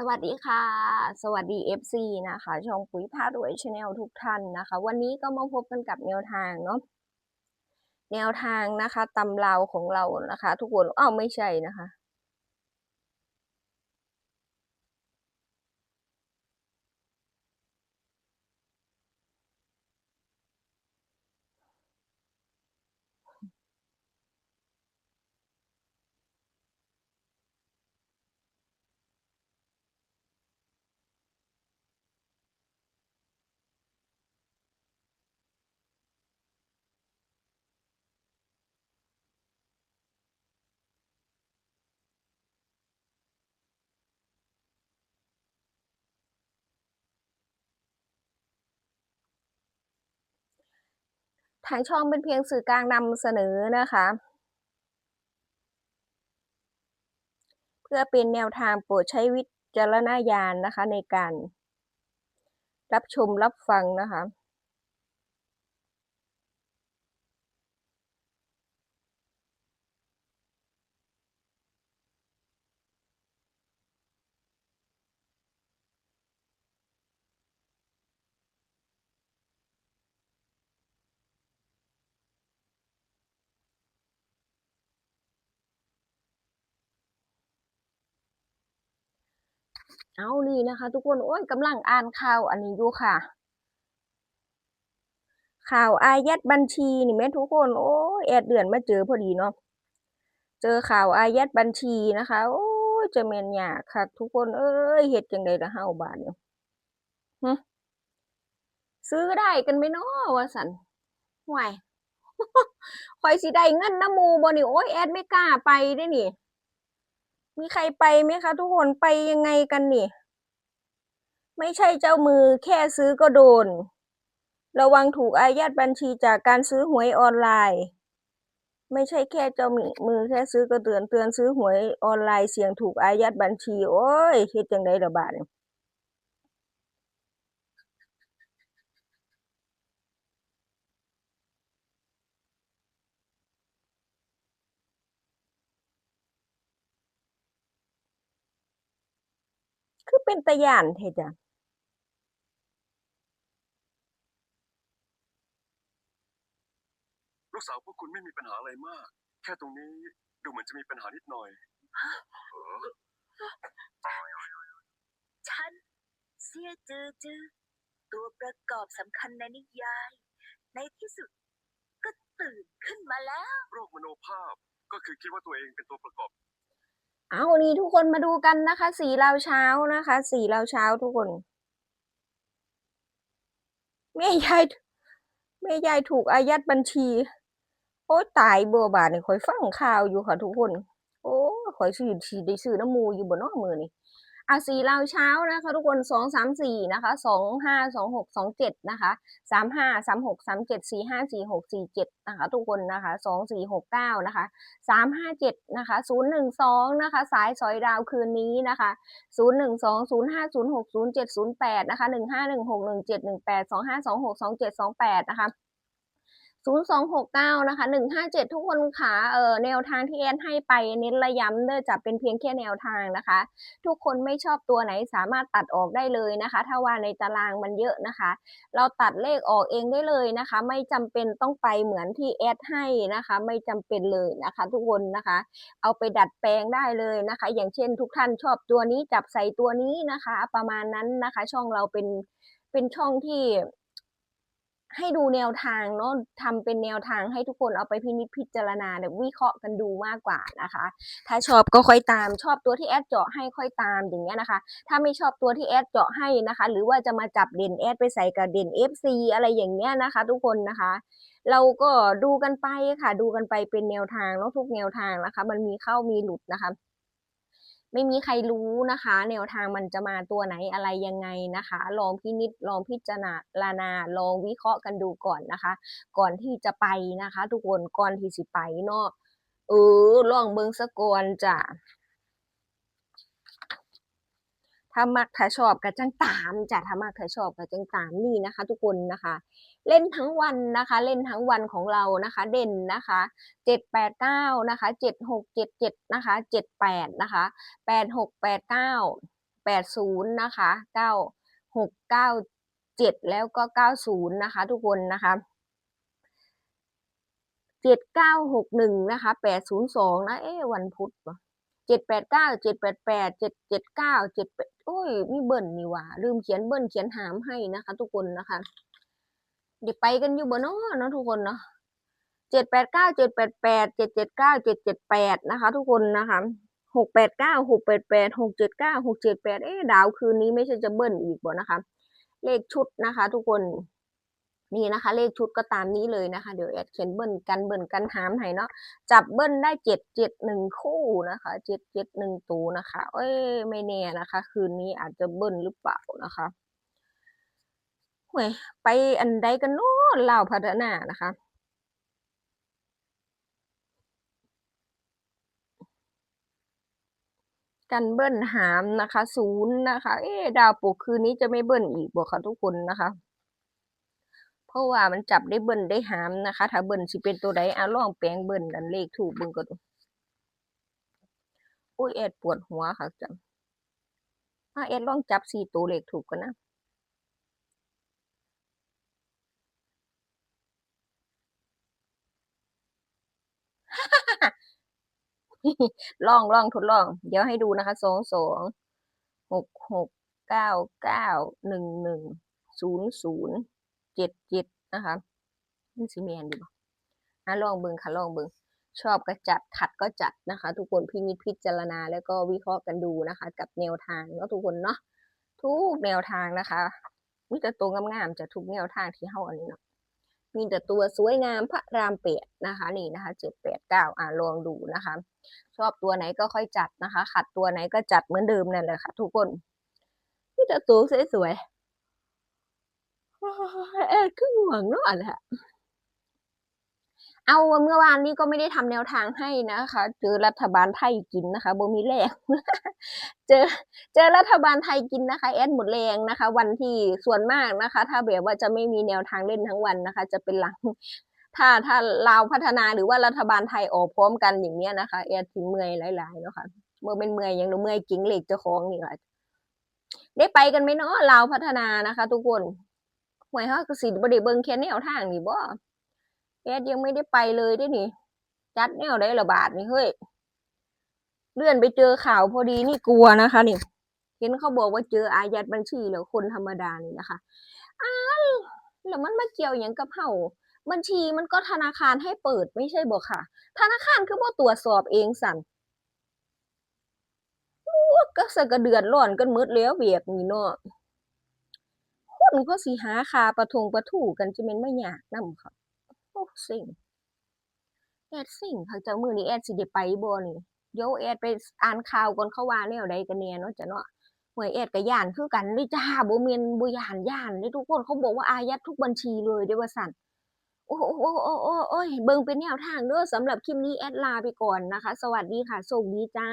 สวัสดีค่ะ สวัสดี FC นะคะ ช่องปุ๋ยพารวยชาแนลทุกท่านนะคะ วันนี้ก็มาพบกันกับแนวทางเนาะแนวทางนะคะตำราวของเรานะคะ ทุกคนอ้าวไม่ใช่นะคะ ทางช่องเป็นเพียงสื่อกลางนำเสนอนะคะ เพื่อเป็นแนวทางโปรดใช้วิจารณญาณนะคะในการ รับชมรับฟังนะคะ เอานี่นะคะ ทุกคนโอ้ยกำลังอ่านข่าวอันนี้อยู่ค่ะ ข่าวอายัดบัญชีนี่แม่ทุกคนโอ้ยแอดเดือนมาเจอพอดีเนาะเจอข่าวอายัดบัญชีนะคะ โอ้ยจะเมนยากค่ะ ทุกคนเอ้ยเฮ็ดจังไดละเฮาบาดเนี่ยหึซื้อได้กันไหมเนาะว่าสันห่วยคอยสิได้เงินน้ำมูบ่นี่โอ้ยแอดไม่กล้าไปเด้นี่ มีใครไปไหมคะ ทุกคนไปยังไงกันนี่ ไม่ใช่เจ้ามือแค่ซื้อก็โดน ระวังถูกอายัดบัญชีจากการซื้อหวยออนไลน์ ไม่ใช่แค่เจ้ามือแค่ซื้อก็เตือนเตือนซื้อหวยออนไลน์เสี่ยงถูกอายัดบัญชี โอ้ยเฮ็ดจังได๋ล่ะบาดนี้ คือเป็นตาย้านแท้จ้ะลูกสาวพวกคุณไม่มีปัญหาอะไรมาก แค่ตรงนี้ดูเหมือนจะมีปัญหานิดหน่อยเออฉัน เสียจือจือตัวประกอบสำคัญในนิยาย ในที่สุด ก็ตื่นขึ้นมาแล้ว โรคมโนภาพก็คือคิดว่าตัวเองเป็นตัวประกอบ เอานี่ทุกคนมาดูกันนะคะ สีลาเช้านะคะ สีลาเช้าทุกคนแม่ยายแม่ยายถูกอายัดบัญชี โอ้ตายบัวบาทนี่คอยฟังข่าวอยู่ค่ะทุกคน โอ้ยข่อยสิสิได้ซื้อน้ำมูอยู่บนน้องมือนี่ อะสีลาวเช้านะคะทุกคนสองสามสี่นะคะสองห้าสองหกสองเจ็ดนะคะสามห้าสามหกสามเจ็ดสี่ห้าสี่หกสี่เจ็ดนะคะทุกคนนะคะสองสี่หกเก้านะคะสามห้าเจ็ดนะคะศูนย์หนึ่งสองนะคะสายสอยดาวคืนนี้นะคะศูนย์หนึ่งสองศูนย์ห้าศูนย์หกศูนย์เจ็ดศูนย์แปดนะคะหนึ่งห้าหนึ่งหกหนึ่งเจ็ดหนึ่งแปดสองห้าสองหกสองเจ็ดสองแปดนะคะ ศูนย์สองหกเก้านะคะหนึ่งห้าเจ็ดทุกคนค่ะเออแนวทางที่แอนให้ไปเน้นระย้ำเด้อจะเป็นเพียงแค่แนวทางนะคะ ทุกคนไม่ชอบตัวไหนสามารถตัดออกได้เลยนะคะ ถ้าว่าในตารางมันเยอะนะคะ เราตัดเลขออกเองได้เลยนะคะ ไม่จำเป็นต้องไปเหมือนที่แอดให้นะคะ ไม่จำเป็นเลยนะคะ ทุกคนนะคะ เอาไปดัดแปลงได้เลยนะคะ อย่างเช่น ทุกท่านชอบตัวนี้จับใส่ตัวนี้นะคะ ประมาณนั้นนะคะ ช่องเราเป็นเป็นช่องที่ ให้ดูแนวทางเนาะทำเป็นแนวทางให้ทุกคนเอาไปพินิจพิจารณาแบบวิเคราะห์กันดูมากกว่านะคะ ถ้าชอบก็ค่อยตามชอบตัวที่แอดเจาะให้ค่อยตามอย่างเงี้ยนะคะ ถ้าไม่ชอบตัวที่แอดเจาะให้นะคะ หรือว่าจะมาจับเด่นแอดไปใส่กับเด่น FC อะไรอย่างเงี้ยนะคะ ทุกคนนะคะ เราก็ดูกันไปค่ะ ดูกันไปเป็นแนวทางเนาะทุกแนวทางนะคะ มันมีเข้ามีหลุดนะคะ ไม่มีใครรู้นะคะ แนวทางมันจะมาตัวไหนอะไรยังไงนะคะ ลองพินิจลองพิจารณาลองวิเคราะห์กันดูก่อนนะคะ ก่อนที่จะไปนะคะ ทุกคนก่อนที่สิไปเนาะเออลองเบิ้งสะกอนจ้ะ ถ้ามักถ้าชอบก็จังตามจ้ะถ้ามักถ้าชอบก็จังตามนี่นะคะ ทุกคนนะคะ เล่นทั้งวันนะคะ เล่นทั้งวันของเรานะคะ เด่นนะคะเจ็ดแปดเก้านะคะเจ็ดหกเจ็ดเจ็ดนะคะเจ็ดแปดนะคะแปดหกแปดเก้าแปดศูนย์นะคะเก้าหกเก้าเจ็ดแล้วก็เก้าศูนย์นะคะ ทุกคนนะคะเจ็ดเก้าหกหนึ่งนะคะแปดศูนย์สองนะเอ๊วันพุธเจ็ดแปดเก้าเจ็ดแปดแปดเจ็ดเจ็ดเก้าเจ็ด โอ้ยมีเบิ้ลนี่ว่าลืมเขียนเบิ้ลเขียนหามให้นะคะ ทุกคนนะคะเดี๋ยวไปกันอยู่บ่เนาะเนาะทุกคนเนาะเจ็ดแปดเก้าเจ็ดแปดแปดเจ็ดเจ็ดเก้าเจ็ดเจ็ดแปดนะคะ ทุกคนนะคะหกแปดเก้าหกแปดแปดหกเจ็ดเก้าหกเจ็ดแปดเอ๊ะดาวคืนนี้ไม่ใช่จะเบิ้ลอีกบ่นะคะ เลขชุดนะคะ ทุกคน นี่นะคะ เลขชุดก็ตามนี้เลยนะคะ เดี๋ยวแอดเขียนเบิ้ลกันเบิ้ลกันหามให้เนาะจับเบิ้ลได้เจ็ดเจ็ดหนึ่งคู่นะคะเจ็ดเจ็ดหนึ่งตัวนะคะ เอ้ยไม่แน่นะคะ คืนนี้อาจจะเบิ้ลหรือเปล่านะคะเฮ้ยไปอันใดกันเนาะเล่าพัฒนานะคะกันเบิ้ลหามนะคะศูนย์นะคะ เอ๊ะดาวปกคืนนี้จะไม่เบิ้ลอีกบ่คะทุกคนนะคะ ราะว่ามันจับได้เบิ้ลได้หามนะคะ ถ้าเบิ้ลสิเป็นตัวใดอะลองแปลงเบิ้ลกันเลขถูกเบิ่งก็ดูอุ้ยแอดปวดหัวค่ะจังอะแอดลองจับสี่ตัวเลขถูกกันนะลองลองทดลอง เดี๋ยวให้ดูนะคะสองสองหกหกเก้าเก้าหนึ่งหนึ่งศูนย์ศูนย์ เจ็ดเจ็ดนะคะนี่สิแมนดีบ่อะลองเบิ่งค่ะลองเบิ่งชอบก็จัดขัดก็จัดนะคะ ทุกคนพินิจพิจารณาแล้วก็วิเคราะห์กันดูนะคะ กับแนวทางเนาะทุกคนเนาะทุกแนวทางนะคะมีแต่ตัวงามๆจะทุกแนวทางที่เฮาอันนี้เนาะมีแต่ตัวสวยงามพระรามเปดนะคะนี่นะคะเจ็ดแปดเก้าอะลองดูนะคะ ชอบตัวไหนก็ค่อยจัดนะคะ ขัดตัวไหนก็จัดเหมือนเดิมนั่นแหละค่ะ ทุกคนนี่แต่ตัวสวยๆ เอ็ดขึ้นหวังเนาะอะไรอะเอาเมื่อวานนี้ก็ไม่ได้ทำแนวทางให้นะคะ เจอรัฐบาลไทยกินนะคะบ่มีแรงเจอเจอรัฐบาลไทยกินนะคะแอดหมดแรงนะคะ วันที่ส่วนมากนะคะ ถ้าแบบว่าจะไม่มีแนวทางเล่นทั้งวันนะคะ จะเป็นหลัง ถ้าถ้าลาวพัฒนาหรือว่ารัฐบาลไทยออกพร้อมกันอย่างเนี้ยนะคะแอดถึงเมื่อยหลายๆเนาะค่ะเมื่อเป็นเมื่อยอย่างเมื่อยกิ้งเหล็กเจ้าของนี่ค่ะได้ไปกันไหมเนาะลาวพัฒนานะคะ ทุกคน หวยเฮาก็สิบ่ได้เบิ่งแค่แนวทางนี่บ่แอดยังไม่ได้ไปเลยด้นี่ จัดแนวได้ระบาดนี่เฮ้ยเลื่อนไปเจอข่าวพอดีนี่กลัวนะคะนี่เห็นเขาบอกว่าเจออายัดบัญชีแล้วคนธรรมดานี่นะคะอ้าวแล้วมันมาเกี่ยวอย่างกับเฮาบัญชีมันก็ธนาคารให้เปิดไม่ใช่บอกค่ะ ธนาคารคือบ่ตรวจสอบเองสั่นโอ้ก็สะกระเดือดร้อนกันหมดแล้วเวียกนี่เนาะ คนก็สิหาคาประทงประถูกันจะเป็นไม่ยากนำค่ะโอ้สิ่งแอดสิ่งค่ะเจ้ามือนี้แอดสิได้ไปบ่นี่เดี๋ยวแอดไปอ่านข่าวก่อนเขาว่าแนวใดกันแน่เนาะจ้ะเนาะหวยแอดก็ย่านคือกันเด้จ้าบ่แม่นบ่ย่านย่านเด้ทุกคนเขาบอกว่าอายัดทุกบัญชีเลยเด้ว่าสั่นโอ้โอ้โอ้โอ้โอ้โอ้ยเบิ่งเป็นแนวทางเด้อสำหรับคลิปนี้แอดลาไปก่อนนะคะ สวัสดีค่ะโชคดีจ้า